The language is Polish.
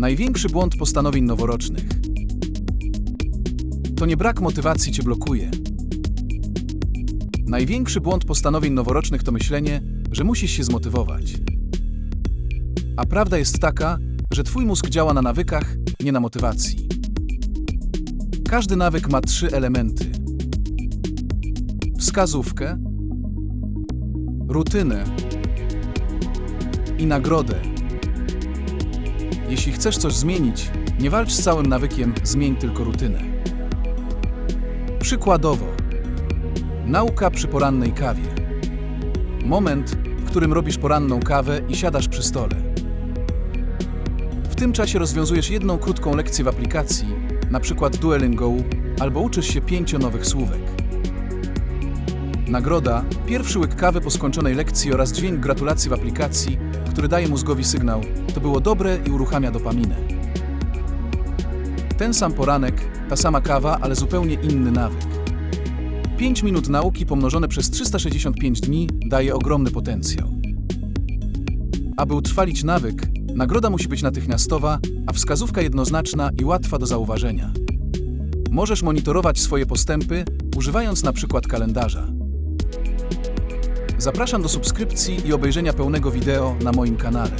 Największy błąd postanowień noworocznych. To nie brak motywacji cię blokuje. Największy błąd postanowień noworocznych to myślenie, że musisz się zmotywować. A prawda jest taka, że twój mózg działa na nawykach, nie na motywacji. Każdy nawyk ma trzy elementy: wskazówkę, rutynę i nagrodę. Jeśli chcesz coś zmienić, nie walcz z całym nawykiem, zmień tylko rutynę. Przykładowo, nauka przy porannej kawie. Moment, w którym robisz poranną kawę i siadasz przy stole. W tym czasie rozwiązujesz jedną krótką lekcję w aplikacji, na przykład Duolingo, albo uczysz się pięciu nowych słówek. Nagroda, pierwszy łyk kawy po skończonej lekcji oraz dźwięk gratulacji w aplikacji, który daje mózgowi sygnał, to było dobre i uruchamia dopaminę. Ten sam poranek, ta sama kawa, ale zupełnie inny nawyk. 5 minut nauki pomnożone przez 365 dni daje ogromny potencjał. Aby utrwalić nawyk, nagroda musi być natychmiastowa, a wskazówka jednoznaczna i łatwa do zauważenia. Możesz monitorować swoje postępy, używając na przykład kalendarza. Zapraszam do subskrypcji i obejrzenia pełnego wideo na moim kanale.